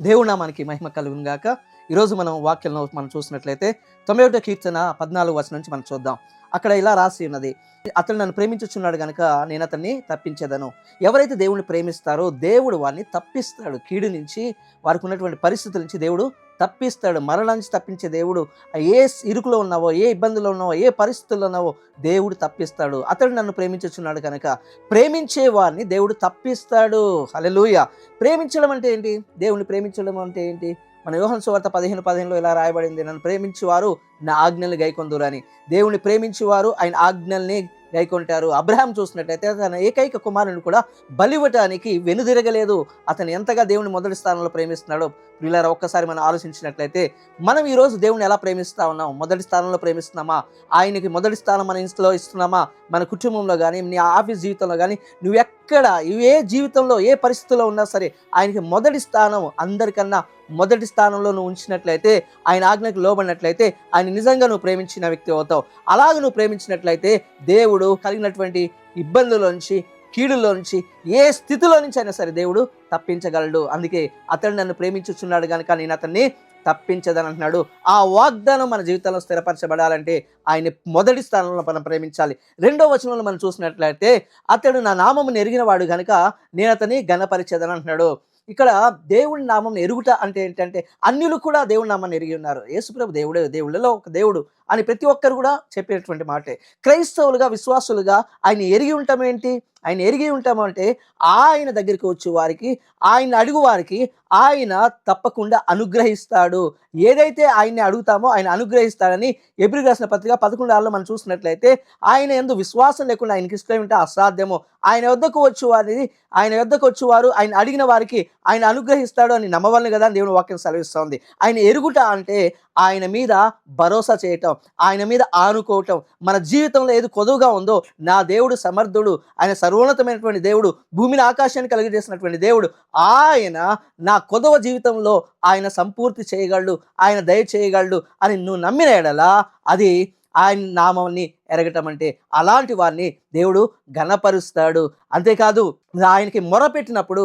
దేవుడు నామానికి మహిమ కలుగును గాక ఈరోజు మనం వాక్యంలో మనం చూసినట్లయితే తొమ్మిదో కీర్తన పద్నాలుగు వచనం నుంచి మనం చూద్దాం. అక్కడ ఇలా రాసి ఉన్నది అతను నన్ను ప్రేమించుచున్నాడు గనుక నేను అతన్ని తప్పించేదను. ఎవరైతే దేవుడిని ప్రేమిస్తారో దేవుడు వారిని తప్పిస్తాడు. కీడు నుంచి వారికి ఉన్నటువంటి పరిస్థితుల నుంచి దేవుడు తప్పిస్తాడు. మరణ నుంచి తప్పించే దేవుడు ఏ ఇరుకులో ఉన్నావో ఏ ఇబ్బందులో ఉన్నావో ఏ పరిస్థితుల్లో ఉన్నావో దేవుడు తప్పిస్తాడు. అతడు నన్ను ప్రేమించుచున్నాడు కనుక ప్రేమించే వారిని దేవుడు తప్పిస్తాడు. హల్లెలూయా. ప్రేమించడం అంటే ఏంటి? దేవుణ్ణి ప్రేమించడం అంటే ఏంటి? మన యోహన్ సువార్త పదిహేను పదిహేనులో ఇలా రాయబడింది నన్ను ప్రేమించేవారు నా ఆజ్ఞల్ని గైకొందురు అని దేవుని ప్రేమించేవారు ఆయన ఆజ్ఞల్ని గైకొంటారు. అబ్రహాం చూసినట్లయితే తన ఏకైక కుమారుని కూడా బలివ్వటానికి వెనుదిరగలేదు. అతను ఎంతగా దేవుని మొదటి స్థానంలో ప్రేమిస్తున్నాడో వీళ్ళారా ఒక్కసారి మనం ఆలోచించినట్లయితే మనం ఈరోజు దేవుని ఎలా ప్రేమిస్తా ఉన్నాం? మొదటి స్థానంలో ప్రేమిస్తున్నామా? ఆయనకి మొదటి స్థానం మన ఇంట్లో ఇస్తున్నామా? మన కుటుంబంలో కానీ నీ ఆఫీస్ జీవితంలో కానీ నువ్వు ఎక్కడ ఏ జీవితంలో ఏ పరిస్థితుల్లో ఉన్నా సరే ఆయనకి మొదటి స్థానం అందరికన్నా మొదటి స్థానంలో నువ్వు ఉంచినట్లయితే ఆయన ఆజ్ఞకు లోబడినట్లయితే ఆయన నిజంగా నువ్వు ప్రేమించిన వ్యక్తి అవుతావు. అలాగ నువ్వు ప్రేమించినట్లయితే దేవుడు కలిగినటువంటి ఇబ్బందుల్లోంచి కీడుల్లో నుంచి ఏ స్థితిలో నుంచి అయినా సరే దేవుడు తప్పించగలడు. అందుకే అతడు నన్ను ప్రేమించుచున్నాడు కనుక నేను అతన్ని తప్పించదని అంటున్నాడు. ఆ వాగ్దానం మన జీవితంలో స్థిరపరచబడాలంటే ఆయన మొదటి స్థానంలో మనం ప్రేమించాలి. రెండో వచనంలో మనం చూసినట్లయితే అతడు నా నామమును ఎరిగిన వాడు కనుక నేను అతని గణపరిచేదని అంటున్నాడు. ఇక్కడ దేవుడి నామం ఎరుగుట అంటే ఏంటంటే అన్యులు కూడా దేవుడి నామాన్ని ఎరిగి ఉన్నారు. యేసుప్రభు దేవుడే దేవుళ్ళలో ఒక దేవుడు. అని ప్రతి ఒక్కరు కూడా చెప్పేటువంటి మాటే. క్రైస్తవులుగా విశ్వాసులుగా ఆయన ఎరిగి ఉంటాం ఏంటి? ఆయన ఎరిగి ఉంటామంటే ఆయన దగ్గరికి వచ్చే వారికి ఆయన అడుగు వారికి ఆయన తప్పకుండా అనుగ్రహిస్తాడు. ఏదైతే ఆయన్ని అడుగుతామో ఆయన అనుగ్రహిస్తాడని ఎబ్రి రాసిన పత్రిక పదకొండు మనం చూసినట్లయితే ఆయన ఎందు విశ్వాసం లేకుండా ఆయనకి ఇష్టం ఉంటే అసాధ్యమో. ఆయన వద్దకు వచ్చి వారిని ఆయన వద్దకు వచ్చేవారు ఆయన అడిగిన వారికి ఆయన అనుగ్రహిస్తాడు అని నమ్మవలను కదా దేవుని వాక్యం సెలవిస్తోంది. ఆయన ఎరుగుట అంటే ఆయన మీద భరోసా చేయటం. ఆయన మీద ఆనుకోవటం మన జీవితంలో ఏది కొదువుగా ఉందో నా దేవుడు సమర్థుడు ఆయన సర్వోన్నతమైనటువంటి దేవుడు భూమిని ఆకాశాన్ని కలిగజేసినటువంటి దేవుడు ఆయన నా కొదవ జీవితంలో ఆయన సంపూర్తి చేయగలడు ఆయన దయ చేయగలడు అని నువ్వు నమ్మిన ఎడలా అది ఆయన నామాన్ని ఎరగటం అంటే అలాంటి వారిని దేవుడు ఘనపరుస్తాడు. అంతేకాదు ఆయనకి మొర పెట్టినప్పుడు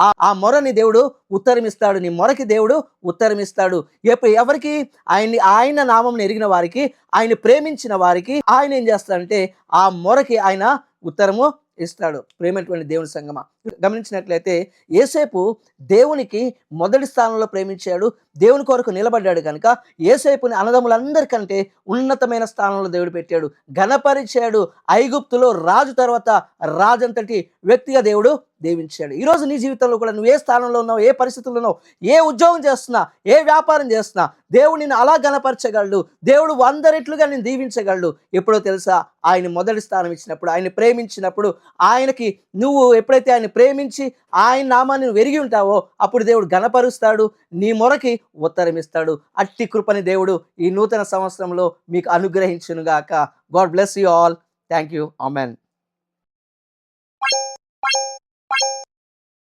ఆ ఆ మొరని దేవుడు ఉత్తరమిస్తాడు. నీ మొరకి దేవుడు ఉత్తరమిస్తాడు. ఎప్పుడు ఎవరికి? ఆయన్ని ఆయన నామం ఎరిగిన వారికి ఆయన ప్రేమించిన వారికి ఆయన ఏం చేస్తాడంటే ఆ మొరకి ఆయన ఉత్తరము ఇస్తాడు. ప్రేమైనటువంటి దేవుని సంగమ. గమనించినట్లయితే ఏసేపు దేవునికి మొదటి స్థానంలో ప్రేమించాడు. దేవుని కొరకు నిలబడ్డాడు కనుక ఏసేపుని అన్నదమ్ములందరికంటే ఉన్నతమైన స్థానంలో దేవుడు పెట్టాడు. ఘనపరిచాడు. ఐగుప్తులో రాజు తర్వాత రాజంతటి వ్యక్తిగా దేవుడు దీవించాడు. ఈరోజు నీ జీవితంలో కూడా నువ్వు ఏ స్థానంలో ఉన్నావు ఏ పరిస్థితుల్లో ఉన్నావు ఏ ఉద్యోగం చేస్తున్నా ఏ వ్యాపారం చేస్తున్నా దేవుడు నిన్ను అలా గణపరచగలడు దేవుడు వందరిట్లుగా నేను దీవించగలడు. ఎప్పుడో తెలుసా? ఆయన మొదటి స్థానం ఇచ్చినప్పుడు ఆయన ప్రేమించినప్పుడు ఆయనకి నువ్వు ఎప్పుడైతే ఆయన ప్రేమించి ఆయన నామాన్ని నువ్వు ఉంటావో అప్పుడు దేవుడు గణపరుస్తాడు నీ మొరకి ఉత్తరం ఇస్తాడు. అట్టి కృపని దేవుడు ఈ నూతన సంవత్సరంలో మీకు అనుగ్రహించునుగాక. God bless you all. Thank you amen